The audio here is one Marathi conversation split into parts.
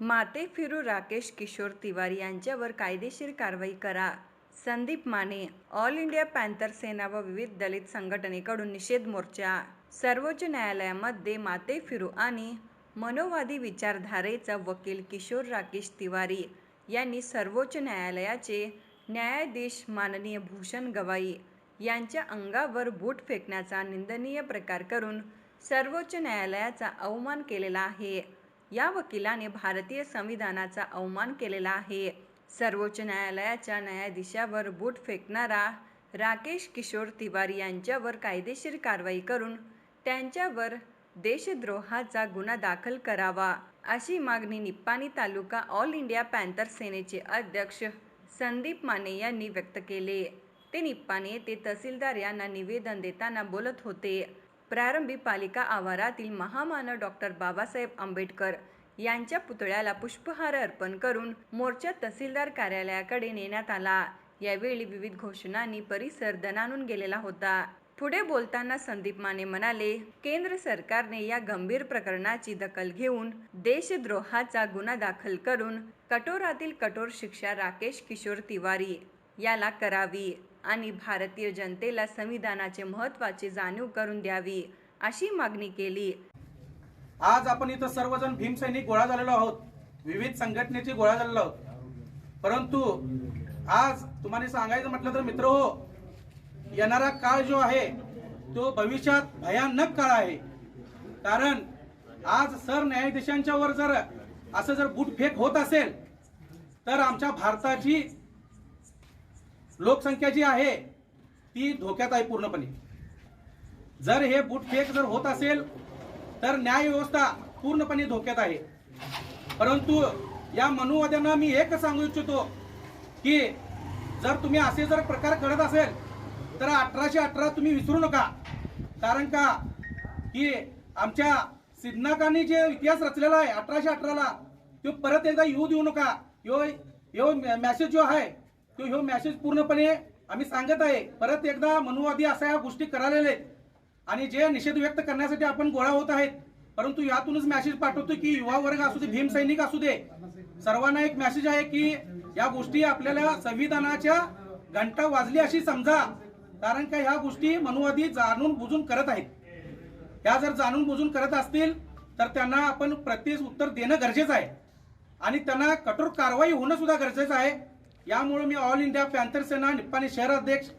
माते फिरू राकेश किशोर तिवारी यांच्यावर कायदेशीर कारवाई करा. Sandeep Mane All India Panther Sena व विविध दलित संघटनेकडून निषेध मोर्चा. सर्वोच्च न्यायालयामध्ये माते फिरू आणि मनोवादी विचारधारेचा वकील किशोर राकेश तिवारी यांनी सर्वोच्च न्यायालयाचे न्यायाधीश माननीय भूषण गवाई यांच्या अंगावर बूट फेकण्याचा निंदनीय प्रकार करून सर्वोच्च न्यायालयाचा अवमान केलेला आहे. या वकिलाने भारतीय संविधानाचा अवमान केलेला आहे. सर्वोच्च न्यायालयाच्या न्यायाधीशावर बूट फेकणारा राकेश किशोर तिवारी यांच्यावर कायदेशीर कारवाई करून त्यांच्यावर देशद्रोहाचा गुन्हा दाखल करावा अशी मागणी Nippani taluka all India panther सेनेचे अध्यक्ष संदीप माने यांनी व्यक्त केले. ते निप्पाणी येथे तहसीलदार यांना निवेदन देताना बोलत होते. प्रारंभी पालिका आवारातील महामानव डॉक्टर बाबासाहेब आंबेडकर यांच्या पुतळ्याला पुष्पहार अर्पण करून मोर्चा तहसीलदार कार्यालयाकडे नेण्यात आला. यावेळी विविध घोषणांनी परिसर दणानून गेलेला होता. पुढे बोलताना संदीप माने म्हणाले केंद्र सरकारने या गंभीर प्रकरणाची दखल घेऊन देशद्रोहाचा गुन्हा दाखल करून कठोरातील कठोर शिक्षा राकेश किशोर तिवारी याला करावी. आणि भारतीय जनतेला संविधानाचे महत्त्वाची जाणीव करून द्यावी अशी मागणी केली. आज आपण इथं सर्वजण भीमसैनिक गोळा झालेलो आहोत. विविध संघटनेची गोळा झालेलो आहोत. परंतु आज तुम्हाला सांगायचं म्हटलं तर मित्र हो येणारा काळ जो आहे तो भविष्यात भयानक काळ आहे. कारण आज सरन्यायाधीशांच्या वर जर असं जर बुटफेक होत असेल तर आमच्या भारताची लोकसंख्या जी आहे ती धोक्यात आहे पूर्णपणे. जर हे बूटफेक जर होत असेल तर न्याय व्यवस्था पूर्णपणे धोक्यात आहे. परंतु या मनुवाद्यांना मी एकच सांगू इच्छितो की जर तुम्ही असे जर प्रकार करत असेल तर अठराशे अठरा तुम्ही विसरू नका. कारण का? की आमच्या सिद्धनाकांनी जे इतिहास रचलेला आहे अठराशे अठराला तो परत एकदा येऊ देऊ नका. यो यो मॅसेज जो आहे तो ह्यो मॅसेज पूर्णपणे आम्ही सांगत आहे. परत एकदा मनुवादी अशा या गोष्टी करालेल्या आहेत. आणि जे निषेध व्यक्त करण्यासाठी आपण गोळा होत आहेत. परंतु यातूनच मेसेज पाठवतो की युवा वर्ग असू दे भीम सैनिक असू दे सर्वांना एक मेसेज आहे की या गोष्टी आपल्याला संविधानाच्या घंटा वाजली अशी समजा. कारण का ह्या गोष्टी मनुवादी जाणून बुजून करत आहेत. ह्या जर जाणून बुजून करत असतील तर त्यांना आपण प्रत्येक उत्तर देणं गरजेचं आहे. आणि त्यांना कठोर कारवाई होणं सुद्धा गरजेचं आहे. यामुळे मी all India panther Sena Nippani शहराध्यक्ष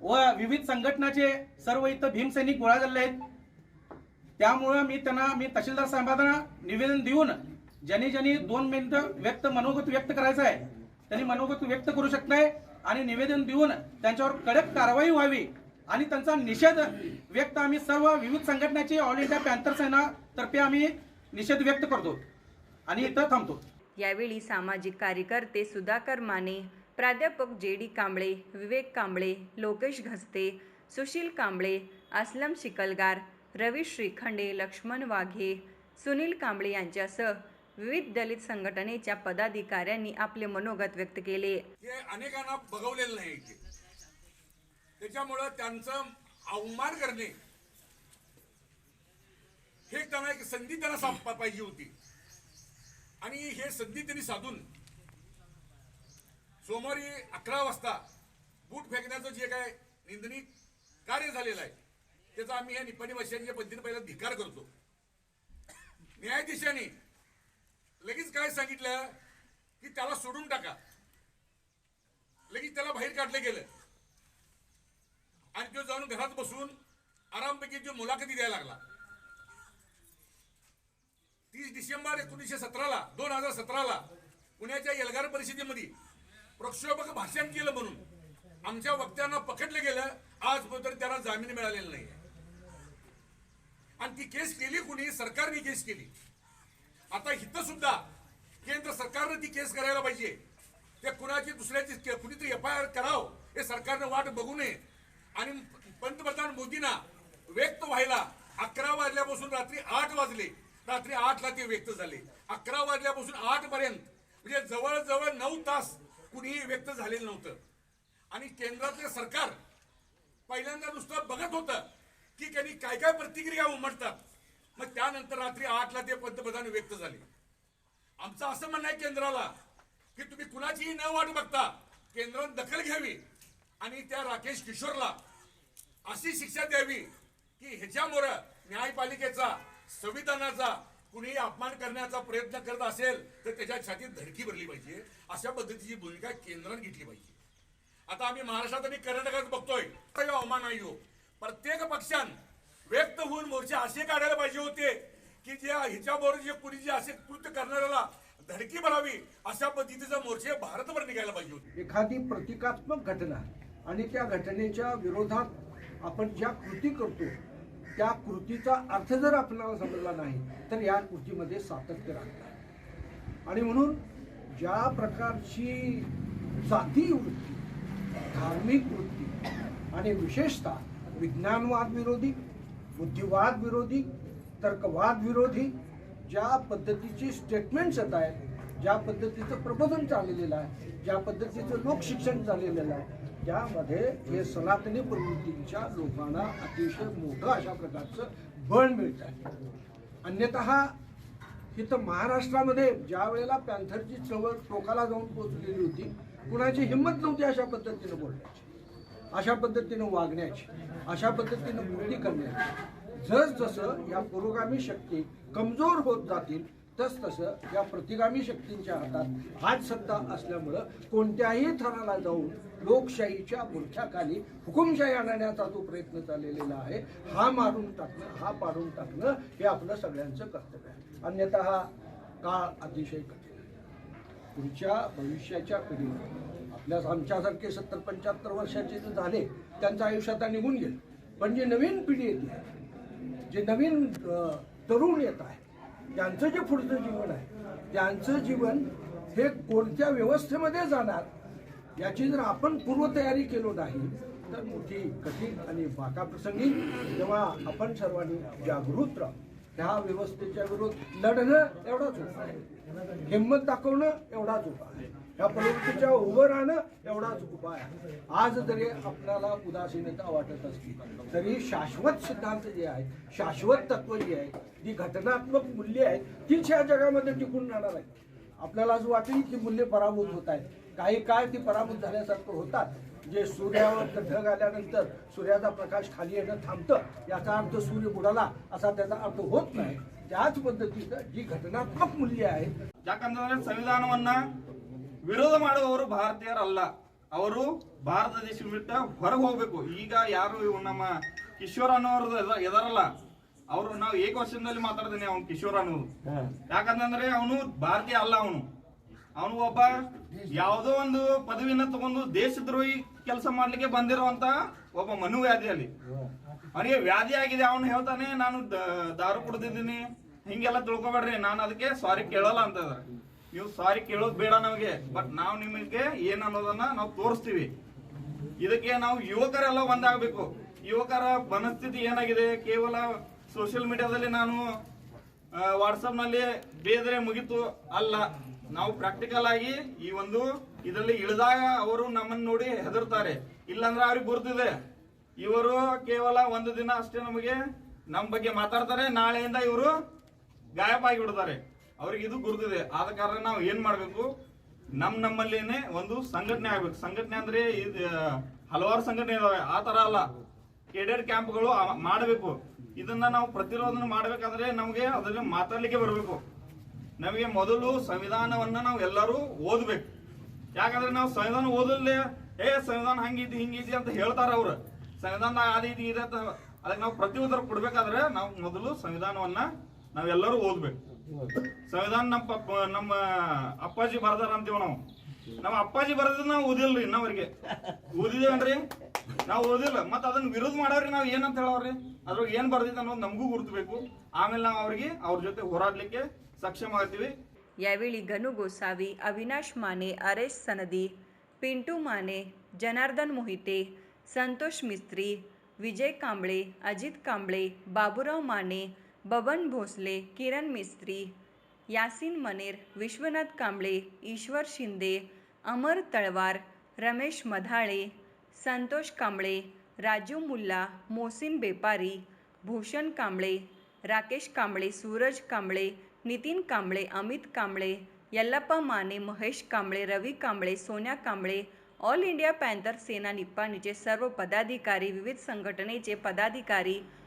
व विविध संघटनाचे सर्व इथं भीमसैनिक गोळा झालेले आहेत. त्यामुळं मी त्यांना मी तहसीलदार साहेबांना निवेदन देऊन ज्यांनी ज्यांनी दोन मिनिटं व्यक्त मनोगत व्यक्त करायचं आहे त्यांनी मनोगत व्यक्त करू शकताय आणि निवेदन देऊन त्यांच्यावर कडक कारवाई व्हावी आणि त्यांचा निषेध व्यक्त आम्ही सर्व विविध संघटनाची ऑल इंडिया पॅन्थर सेना तर्फे आम्ही निषेध व्यक्त करतो. आणि इथं थांबतो. यावेळी सामाजिक कार्यकर्ते सुधाकर माने प्राध्यापक जे डी कांबळे विवेक कांबळे लोकेश घसते सुशील कांबळे असलम शिकलगार रवी श्रीखंडे लक्ष्मण वाघे सुनील कांबळे यांच्यासह विविध दलित संघटनेच्या पदाधिकाऱ्यांनी आपले मनोगत व्यक्त केले. हे अनेकांना बघवलेलं नाही त्याच्यामुळं त्यांचं अवमान करणे हे त्यांना एक संधी त्यांना पाहिजे होती. आणि हे संधी त्यांनी साधून सोमवारी अकरा वाजता बूट फेकण्याचं जे काय निंदनीय कार्य झालेलं आहे त्याचा आम्ही या निपाणी भाषांच्या पद्धतीने पहिला धिकार करतो. न्यायाधीशाने लगेच काय सांगितलं की त्याला सोडून टाका. लगेच त्याला बाहेर काढलं गेलं. आणि तो जाऊन घरात बसून आरामपैकी जो मुलाखती द्यायला लागला. तीस डिसेंबर एकोणीसशे सतराला दोन हजार सतराला पुण्याच्या एल्गार परिषदेमध्ये प्रक्षोभक भाषण केलं म्हणून आमच्या वक्त्यांना पकडलं गेलं आजपर्यंत त्याला जामीन मिळालेला नाही आणि ती केस केली कुणी? सरकारने केस केली. आता इथं सुद्धा केंद्र सरकारनं ती केस करायला पाहिजे. ते कुणाची दुसऱ्याची कुणीतरी एफ आय आर करावं हे सरकारनं वाट बघू नये. आणि पंतप्रधान मोदींना व्यक्त व्हायला अकरा वाजल्यापासून रात्री आठ वाजले. रात्री आठला ते व्यक्त झाले. अकरा वाजल्यापासून आठ पर्यंत म्हणजे जवळजवळ नऊ तास कुणीही व्यक्त झालेलं नव्हतं. आणि केंद्रातलं सरकार पहिल्यांदा नुसतं बघत होतं की त्यांनी काय काय प्रतिक्रिया उमटतात. मग त्यानंतर रात्री आठला ते पंतप्रधान व्यक्त झाले. आमचं असं म्हणणं आहे केंद्राला की तुम्ही कुणाचीही न वाट बघता केंद्राने दखल घ्यावी आणि त्या राकेश किशोरला अशी शिक्षा द्यावी की ह्याच्यामुळं न्यायपालिकेचा संविधानाचा कुणीही अपमान करण्याचा प्रयत्न करत असेल तर त्याच्या छातीत धडकी भरली पाहिजे. अशा पद्धतीची भूमिका केंद्राने घेतली पाहिजे. आता आम्ही महाराष्ट्रात आणि कर्नाटकात बघतोय अवमान नाही प्रत्येक पक्षान व्यक्त होऊन मोर्चे असे काढायला पाहिजे होते की जे हिच्याबरोबर जे कुणी जे असे कृत्य करणाऱ्याला धडकी भरावी अशा पद्धतीचा मोर्चे भारतभर निघायला पाहिजे होते. एखादी प्रतिकात्मक घटना आणि त्या घटनेच्या विरोधात आपण ज्या कृती करतो त्या कृतीचा अर्थ जर आपल्याला समजला नाही तर या कृतीमध्ये सातत्य राहतात आणि म्हणून ज्या प्रकारची जाती वृत्ती धार्मिक वृत्ती आणि विशेषतः विज्ञानवाद विरोधी बुद्धिवाद विरोधी तर्कवाद विरोधी ज्या पद्धतीची स्टेटमेंट्स येत आहेत ज्या पद्धतीचं प्रबोधन चाललेलं आहे ज्या पद्धतीचं लोकशिक्षण चाललेलं आहे त्यामध्ये हे सनातनी प्रवृत्तींच्या लोकांना अतिशय मोठं अशा प्रकारचं बळ मिळत आहे. अन्यतः इथं महाराष्ट्रामध्ये ज्या वेळेला पॅन्थरची चळवळ टोकाला जाऊन पोचलेली होती कुणाची हिंमत नव्हती अशा पद्धतीनं बोलण्याची अशा पद्धतीनं वागण्याची अशा पद्धतीनं कृती करण्याची. जसजसं या पुरोगामी शक्ती कमजोर होत जातील तस तसं या प्रतिगामी शक्तींच्या हातात हाच सत्ता असल्यामुळं कोणत्याही थराला जाऊन लोकशाहीच्या बुरख्याखाली हुकुमशाही आणण्याचा जो प्रयत्न चाललेला आहे हा मारून टाकणं हा पाडून टाकणं हे आपलं सगळ्यांचं कर्तव्य आहे. अन्यथा हा काळ अतिशय कठीण आहे. पुढच्या भविष्याच्या पिढीला आपल्या आमच्यासारखे सत्तर पंच्याहत्तर वर्षाचे जे झाले त्यांचं आयुष्य आता निघून गेलं. पण जी नवीन पिढी येते जे नवीन तरुण येत आहे त्यांचं जे पुढचं जीवन आहे त्यांचं जीवन हे कोणत्या व्यवस्थेमध्ये जाणार याची जर आपण पूर्वतयारी केलो नाही तर मोठी कठीण आणि बाकाप्रसंगी जेव्हा आपण सर्वांनी जागृत राहू. ह्या व्यवस्थेच्या विरोध लढणं एवढाच होता आहे. हिंमत दाखवणं एवढाच होता आहे. या प्रवृत्तीच्या उभं राहणं एवढाच उपाय आज जरी आपल्याला उदासीनता वाटत असली तरी शाश्वत सिद्धांत जे आहेत शाश्वत तत्व जी आहेत जी घटनात्मक मूल्य आहेत तीच या जगामध्ये टिकून राहणार आहेत. आपल्याला आज वाटेल की मूल्य पराभूत होत आहेत. काही काळ ती पराभूत झाल्यासारखं होतात. जे सूर्यावर ढग आल्यानंतर सूर्याचा प्रकाश खाली येणं थांबतं याचा अर्थ सूर्य बुडाला असा त्याचा अर्थ होत नाही. त्याच पद्धतीचं जी घटनात्मक मूल्य आहे ज्या कारणा संविधान म्हणणं ವಿರೋಧ ಮಾಡುವವರು ಭಾರತೀಯರಲ್ಲ. ಅವರು ಭಾರತ ದೇಶ ಬಿಟ್ಟ ಹೊರಗೆ ಹೋಗ್ಬೇಕು. ಈಗ ಯಾರು ಇವ್ ನಮ್ಮ ಕಿಶೋರ್ ಅನ್ನೋರು ಎದರಲ್ಲ? ಅವರು ನಾವು ಏಕ ವರ್ಷದಲ್ಲಿ ಮಾತಾಡ್ತೀನಿ ಅವ್ನು ಕಿಶೋರ್ ಅನ್ನೋದು. ಯಾಕಂತಂದ್ರೆ ಅವನು ಭಾರತೀಯ ಅಲ್ಲ ಅವನು. ಅವನು ಒಬ್ಬ ಯಾವುದೋ ಒಂದು ಪದವಿನ ತಗೊಂಡು ದೇಶದ್ರೋಹಿ ಕೆಲಸ ಮಾಡ್ಲಿಕ್ಕೆ ಬಂದಿರುವಂತ ಒಬ್ಬ ಮನುವ್ಯಾಧಿ ಅಲ್ಲಿ ಅವನಿಗೆ ವ್ಯಾಧಿ ಆಗಿದೆ ಅವನು ಹೇಳ್ತಾನೆ ನಾನು ದಾರು ಕುಡ್ದಿದ್ದೀನಿ. ಹಿಂಗೆಲ್ಲ ತಿಳ್ಕೊಬೇಡ್ರಿ. ನಾನು ಅದಕ್ಕೆ ಸಾರಿ ಕೇಳಲ್ಲ ಅಂತ ಇದಾರೆ. ನೀವು ಸಾರಿ ಕೇಳೋದು ಬೇಡ ನಮಗೆ ಬಟ್ ನಾವು ನಿಮಗೆ ಏನ್ ಅನ್ನೋದನ್ನ ನಾವು ತೋರಿಸ್ತೀವಿ. ಇದಕ್ಕೆ ನಾವು ಯುವಕರೆಲ್ಲ ಒಂದಾಗಬೇಕು. ಯುವಕರ ಮನಸ್ಥಿತಿ ಏನಾಗಿದೆ? ಕೇವಲ ಸೋಷಿಯಲ್ ಮೀಡಿಯಾದಲ್ಲಿ ನಾನು ವಾಟ್ಸಪ್ನಲ್ಲಿ ಬೇದ್ರೆ ಮುಗಿತು ಅಲ್ಲ. ನಾವು ಪ್ರಾಕ್ಟಿಕಲ್ ಆಗಿ ಈ ಒಂದು ಇದರಲ್ಲಿ ಇಳಿದಾಗ ಅವರು ನಮ್ಮನ್ನು ನೋಡಿ ಹೆದರ್ತಾರೆ. ಇಲ್ಲಾಂದ್ರೆ ಅವ್ರಿಗೆ ಗುರ್ತಿದೆ. ಇವರು ಕೇವಲ ಒಂದು ದಿನ ಅಷ್ಟೇ ನಮಗೆ ನಮ್ಮ ಬಗ್ಗೆ ಮಾತಾಡ್ತಾರೆ. ನಾಳೆಯಿಂದ ಇವರು ಗಾಯಬಾಗಿ ಆಗಿಬಿಡ್ತಾರೆ. ಅವ್ರಿಗೆ ಇದು ಗುರುತಿದೆ. ಆದ ಕಾರಣ ನಾವು ಏನ್ ಮಾಡ್ಬೇಕು? ನಮ್ ನಮ್ಮಲ್ಲೇನೆ ಒಂದು ಸಂಘಟನೆ ಆಗ್ಬೇಕು. ಸಂಘಟನೆ ಅಂದ್ರೆ ಹಲವಾರು ಸಂಘಟನೆ ಇದಾವೆ. ಆ ತರ ಅಲ್ಲ. ಕೆಡೆಟ್ ಕ್ಯಾಂಪ್ಗಳು ಗಳು ಮಾಡಬೇಕು. ಇದನ್ನ ನಾವು ಪ್ರತಿರೋಧನ ಮಾಡ್ಬೇಕಾದ್ರೆ ನಮಗೆ ಅದನ್ನ ಮಾತಾಡ್ಲಿಕ್ಕೆ ಬರಬೇಕು. ನಮಗೆ ಮೊದಲು ಸಂವಿಧಾನವನ್ನ ನಾವು ಎಲ್ಲರೂ ಓದ್ಬೇಕು. ಯಾಕಂದ್ರೆ ನಾವು ಸಂವಿಧಾನ ಓದಲ್ಲೇ, ಏ, ಸಂವಿಧಾನ ಹಂಗಿದ್ದು ಹಿಂಗಿದ್ದಿ ಅಂತ ಹೇಳ್ತಾರ ಅವ್ರು. ಸಂವಿಧಾನ ಅದು ಇದು ಇದೆ ಅಂತ ಅದಕ್ಕೆ ನಾವು ಪ್ರತಿ ಉತ್ತರ ಕೊಡ್ಬೇಕಾದ್ರೆ ನಾವು ಮೊದಲು ಸಂವಿಧಾನವನ್ನ ನಾವೆಲ್ಲರೂ ಓದ್ಬೇಕು. ಸಂವಿಧಾನ ನಮ್ಮ ನಮ್ಮ ಅಪ್ಪಾಜಿ ಬರ್ದಾರ ಅಂತೀವಿ ನಾವು. ನಮ್ಮ ಅಪ್ಪಾಜಿ ಬರದ್ ನಾವು ಓದಿಲ್ರಿ ಇನ್ನವರಿಗೆ. ಓದಿದೇವನ್ರಿ? ನಾವು ಓದಿಲ್ಲ. ಮತ್ತೆ ಅದನ್ನ ವಿರೋಧ ಮಾಡೋರಿ ನಾವು ಏನಂತ ಹೇಳವ್ರಿ? ಅದ್ರಾಗ ಏನ್ ಬರ್ದಿತ್ತು ಅನ್ನೋದು ನಮಗೂ ಗುರುತಬೇಕು ಆಮೇಲೆ ನಾವು ಅವ್ರಿಗೆ ಅವ್ರ ಜೊತೆ ಹೋರಾಡ್ಲಿಕ್ಕೆ ಸಕ್ಷಮ ಆಗ್ತೀವಿ. ಯಾವೇಳಿ Ganu Gosavi, Avinash Mane, Aresh Sanadi, Pintu Mane, Janardan Mohite, Santosh Mistry, Vijay Kamble, Ajit Kamble, Baburao Mane Baban Bhosale Kiran Mistry Yasin Maner Vishwanath Kamble Ishwar Shinde Amar Talwar Ramesh Madhale Santosh Kamble Raju Mulla Mohsin Bepari Bhushan Kamble Rakesh Kamble Suraj Kamble Nitin Kamble Amit Kamble Yallappa Mane Mahesh Kamble Ravi Kamble Sonya Kamble All India Panther Sena निप्पाणीचे सर्व पदाधिकारी विविध संघटनेचे पदाधिकारी